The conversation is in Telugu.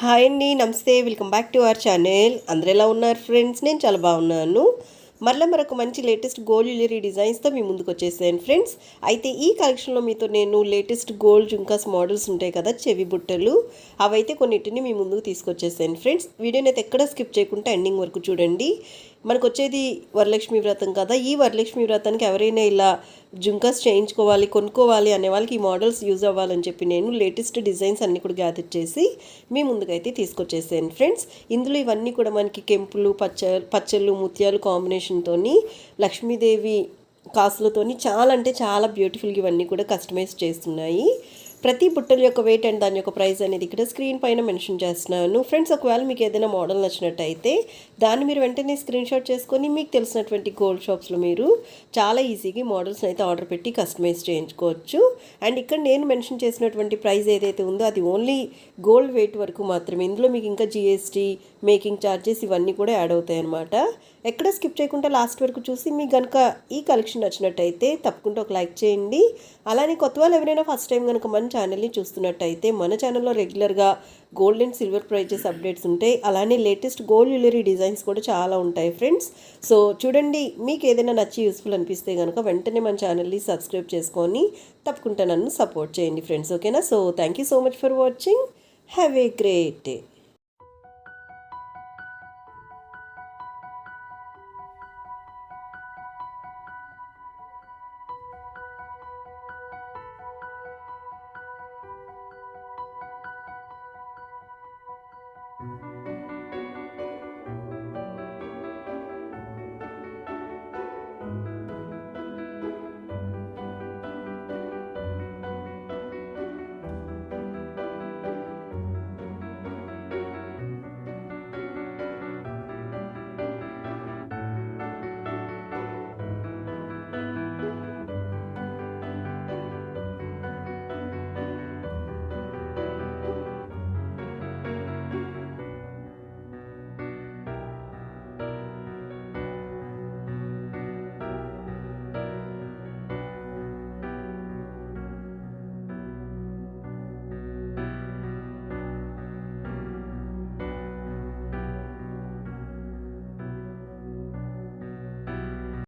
హాయ్ అండి నమస్తే. Welcome back to our channel. అందరు ఎలా ఉన్నారు ఫ్రెండ్స్? నేను చాలా బాగున్నాను. మళ్ళీ మరొక మంచి లేటెస్ట్ గోల్డ్ జ్యువెలరీ డిజైన్స్తో మీ ముందుకు వచ్చేసాను ఫ్రెండ్స్. అయితే ఈ కలెక్షన్లో మీతో నేను లేటెస్ట్ గోల్డ్ జుంకాస్ మోడల్స్ ఉంటాయి కదా చెవి బుట్టలు. అవైతే కొన్నిటిని మీ ముందుకు తీసుకొచ్చేసాను ఫ్రెండ్స్. వీడియోని అయితే ఎక్కడ స్కిప్ చేయకుండా ఎండింగ్ వరకు చూడండి. మనకు వచ్చేది వరలక్ష్మి వ్రతం కదా. ఈ వరలక్ష్మి వ్రతానికి ఎవరైనా ఇలా జుంకాస్ చేయించుకోవాలి కొనుక్కోవాలి అనే వాళ్ళకి ఈ మోడల్స్ యూజ్ అవ్వాలని చెప్పి నేను లేటెస్ట్ డిజైన్స్ అన్నీ కూడా గ్యాదర్ చేసి మీ ముందుకైతే తీసుకొచ్చేసాను ఫ్రెండ్స్. ఇందులో ఇవన్నీ కూడా మనకి కెంపులు పచ్చ పచ్చళ్ళు ముత్యాలు కాంబినేషన్తోని లక్ష్మీదేవి కాసులతోని చాలా అంటే చాలా బ్యూటిఫుల్గా ఇవన్నీ కూడా కస్టమైజ్ చేస్తున్నాయి. ప్రతి బుట్టల యొక్క వెయిట్ అండ్ దాని యొక్క ప్రైస్ అనేది ఇక్కడ స్క్రీన్ పైన మెన్షన్ చేస్తున్నాను. ఫ్రెండ్స్ ఒకవేళ మీకు ఏదైనా మోడల్ నచ్చినట్టయితే దాన్ని మీరు వెంటనే స్క్రీన్ షాట్ చేసుకొని మీకు తెలిసినటువంటి గోల్డ్ షాప్స్లో మీరు చాలా ఈజీగా మోడల్స్ని అయితే ఆర్డర్ పెట్టి కస్టమైజ్ చేయించుకోవచ్చు. అండ్ ఇక్కడ నేను మెన్షన్ చేసినటువంటి ప్రైస్ ఏదైతే ఉందో అది ఓన్లీ గోల్డ్ వెయిట్ వరకు మాత్రమే. ఇందులో మీకు ఇంకా జిఎస్టీ మేకింగ్ ఛార్జెస్ ఇవన్నీ కూడా యాడ్ అవుతాయి అన్నమాట. ఎక్కడ స్కిప్ చేయకుండా లాస్ట్ వరకు చూసి మీకు కనుక ఈ కలెక్షన్ నచ్చినట్టయితే తప్పకుండా ఒక లైక్ చేయండి. అలానే కొత్త వాళ్ళు ఎవరైనా ఫస్ట్ టైం కనుక మన ఛానల్ని చూస్తున్నట్టయితే మన ఛానల్లో రెగ్యులర్గా gold and silver prices updates ఉంటాయి. అలానే లేటెస్ట్ గోల్డ్ జ్యువెలరీ డిజైన్స్ కూడా చాలా ఉంటాయి ఫ్రెండ్స్ సో చూడండి మీకు ఏదైనా నచ్చి యూస్ఫుల్ అనిపిస్తే కనుక వెంటనే మన ఛానల్ని సబ్స్క్రైబ్ చేసుకొని తప్పకుండా నన్ను సపోర్ట్ చేయండి ఫ్రెండ్స్ ఓకేనా so thank you so much for watching have a great day